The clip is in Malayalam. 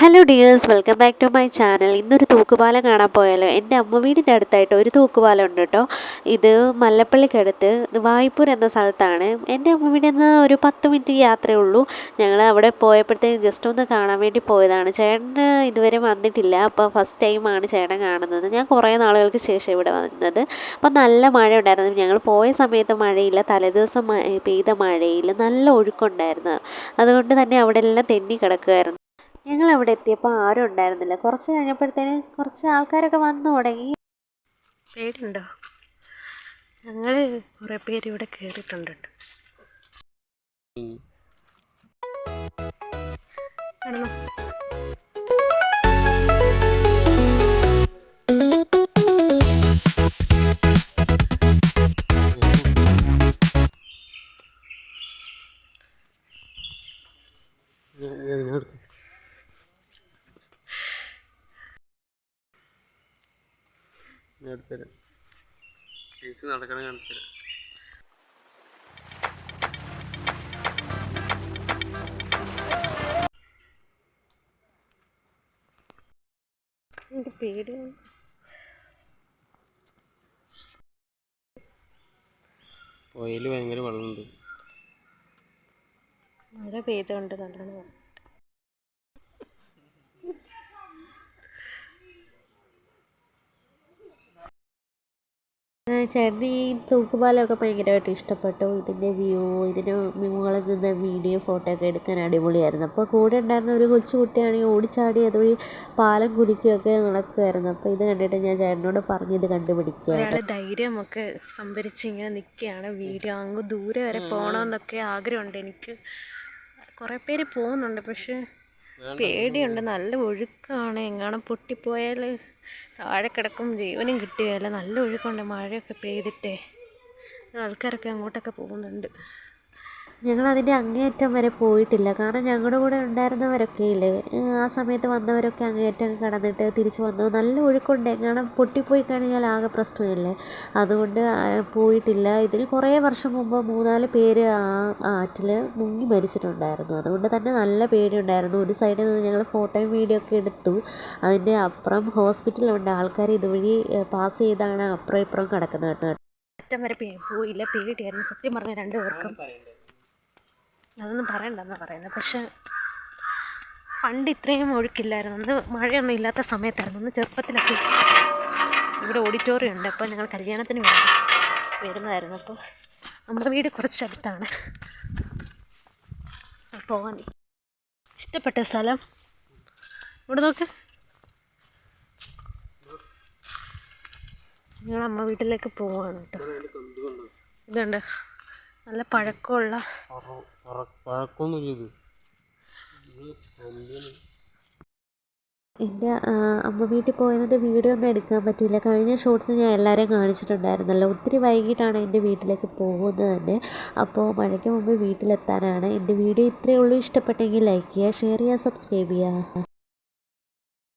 Hello dears welcome back to my channel ഇന്നൊരു തൂക്കുപാല കാണാൻ പോയാലോ? എന്റെ അമ്മ വീടിന്റെ അടുത്തായിട്ട് ഒരു തൂക്കുപാലം ഉണ്ട് കേട്ടോ. ഇത് മല്ലപ്പള്ളിക്കടുത്ത് വായ്പൂർ എന്ന സ്ഥലത്താണ്. എന്റെ അമ്മ വീടിൽ നിന്ന് ഒരു പത്ത് മിനിറ്റ് യാത്രയേ ഉള്ളൂ. ഞങ്ങൾ അവിടെ പോയപ്പോഴത്തേക്കും ജസ്റ്റ് ഒന്ന് കാണാൻ വേണ്ടി പോയതാണ്. ചേട്ടന് ഇതുവരെ വന്നിട്ടില്ല. അപ്പോൾ ഫസ്റ്റ് ടൈമാണ് ചേട്ടൻ കാണുന്നത്. ഞാൻ കുറേ നാളുകൾക്ക് ശേഷം ഇവിടെ വന്നത്. അപ്പോൾ നല്ല മഴ ഉണ്ടായിരുന്നു ഞങ്ങൾ പോയ സമയത്ത് മഴയില്ല. തലേദിവസം പെയ്ത മഴയിൽ നല്ല ഒഴുക്കുണ്ടായിരുന്നു. അതുകൊണ്ട് തന്നെ അവിടെ എല്ലാം തെന്നി കിടക്കുമായിരുന്നു ഞങ്ങൾ അവിടെ എത്തിയപ്പോൾ ആരും ഉണ്ടായിരുന്നില്ല. കുറച്ച് കഴിഞ്ഞപ്പോഴത്തേന് കുറച്ച് ആൾക്കാരൊക്കെ വന്നു തുടങ്ങി. പേടിയുണ്ടോ? ഞങ്ങൾ കുറേ പേര് ഇവിടെ കയറിയിട്ടുണ്ട് നടക്കണം കാണിച്ചു തരാം. എനിക്ക് പേടിയാണ് പുഴയിൽ ഭയങ്കര വെള്ളമുണ്ട്. മഴ പെയ്തുകൊണ്ട് നല്ലോണം ചേട്ടന് ഈ തൂക്കുപാലമൊക്കെ ഭയങ്കരമായിട്ട് ഇഷ്ടപ്പെട്ടു. ഇതിന്റെ വ്യൂ ഇതിന് മുകളിൽ നിന്ന് വീഡിയോ ഫോട്ടോ ഒക്കെ എടുക്കാൻ അടിപൊളിയായിരുന്നു. അപ്പോൾ കൂടെ ഉണ്ടായിരുന്ന ഒരു കൊച്ചു കുട്ടിയാണെങ്കിൽ ഓടിച്ചാടി അതുവഴി പാലം കുലുക്കുകയൊക്കെ നടക്കുമായിരുന്നു അപ്പോൾ ഇത് കണ്ടിട്ട് ഞാൻ ചേട്ടനോട് പറഞ്ഞ് ഇത് കണ്ടുപിടിക്കുക ധൈര്യമൊക്കെ സംഭരിച്ച് ഇങ്ങനെ നിൽക്കുകയാണ് വീഡിയോ അങ്ങ് ദൂരെ വരെ പോകണമെന്നൊക്കെ ആഗ്രഹമുണ്ട്. എനിക്ക് കുറേ പേര് പോകുന്നുണ്ട് പക്ഷെ പേടിയുണ്ട്. നല്ല ഒഴുക്കാണ്. എങ്ങാണ് പൊട്ടിപ്പോയാൽ താഴെ കിടക്കും. ജീവനും കിട്ടുകയില്ല. നല്ല ഒഴുക്കുണ്ട്. മഴയൊക്കെ പെയ്തിട്ടേ. ആൾക്കാരൊക്കെ അങ്ങോട്ടൊക്കെ പോകുന്നുണ്ട്. ഞങ്ങൾ അതിന്റെ അങ്ങേയറ്റം വരെ പോയിട്ടില്ല. കാരണം ഞങ്ങളുടെ കൂടെ ഉണ്ടായിരുന്നവരൊക്കെ ഇല്ലേ? ആ സമയത്ത് വന്നവരൊക്കെ അങ്ങേയറ്റം കടന്നിട്ട് തിരിച്ചു വന്നു. നല്ല ഒഴുക്കുണ്ട്. കാരണം പൊട്ടിപ്പോയി കഴിഞ്ഞാൽ ആകെ പ്രശ്നമില്ലേ? അതുകൊണ്ട് പോയിട്ടില്ല. ഇതിൽ കുറേ വർഷം മുമ്പ് മൂന്നാൽ പേര് ആ ആറ്റിൽ മുങ്ങി മരിച്ചിട്ടുണ്ടായിരുന്നു. അതുകൊണ്ട് തന്നെ നല്ല പേടിയുണ്ടായിരുന്നു. ഒരു സൈഡിൽ നിന്ന് ഞങ്ങൾ ഫോട്ടോയും വീഡിയോ ഒക്കെ എടുത്തു. അതിന്റെ അപ്പുറം ഹോസ്പിറ്റലുണ്ട് ആൾക്കാർ ഇതുവഴി പാസ് ചെയ്താണ്. അപ്പുറം ഇപ്പുറം കിടക്കുന്നത് കേട്ടോ. അറ്റം വരെ പോയില്ല. പേടിയായിരുന്നു. സത്യം പറഞ്ഞ രണ്ടു പേർക്കും അതൊന്നും പറയണ്ടെന്ന് പറയുന്നത് പക്ഷെ പണ്ട് ഇത്രയും ഒഴുക്കില്ലായിരുന്നു. അന്ന് മഴയൊന്നും ഇല്ലാത്ത സമയത്തായിരുന്നു. അന്ന് ചെറുപ്പത്തിലൊക്കെ ഇവിടെ ഓഡിറ്റോറിയം ഉണ്ട്. അപ്പോൾ ഞങ്ങൾ കല്യാണത്തിന് വേണ്ടി വരുന്നതായിരുന്നു. അപ്പോൾ നമ്മുടെ വീട് കുറച്ചടുത്താണ് പോകാൻ ഇഷ്ടപ്പെട്ട സ്ഥലം ഇവിടെ നോക്ക്. ഞങ്ങൾ അമ്മ വീട്ടിലേക്ക് പോവാണ് കേട്ടോ. ഇതുണ്ട്. നല്ല പഴക്കമുള്ള എന്റെ അമ്മ വീട്ടിൽ പോയതിന്റെ വീഡിയോ ഒന്നും എടുക്കാൻ പറ്റില്ല കഴിഞ്ഞ ഷോർട്സ് ഞാൻ എല്ലാവരെയും കാണിച്ചിട്ടുണ്ടായിരുന്നല്ലോ. ഒത്തിരി വൈകിട്ടാണ് എന്റെ വീട്ടിലേക്ക് പോകുന്നത് തന്നെ. അപ്പോൾ മഴയ്ക്ക് മുമ്പ് വീട്ടിലെത്താനാണ്. എന്റെ വീഡിയോ ഇത്രയേ ഉള്ളൂ. ഇഷ്ടപ്പെട്ടെങ്കിൽ ലൈക്ക് ചെയ്യുക ഷെയർ ചെയ്യുക സബ്സ്ക്രൈബ് ചെയ്യുക.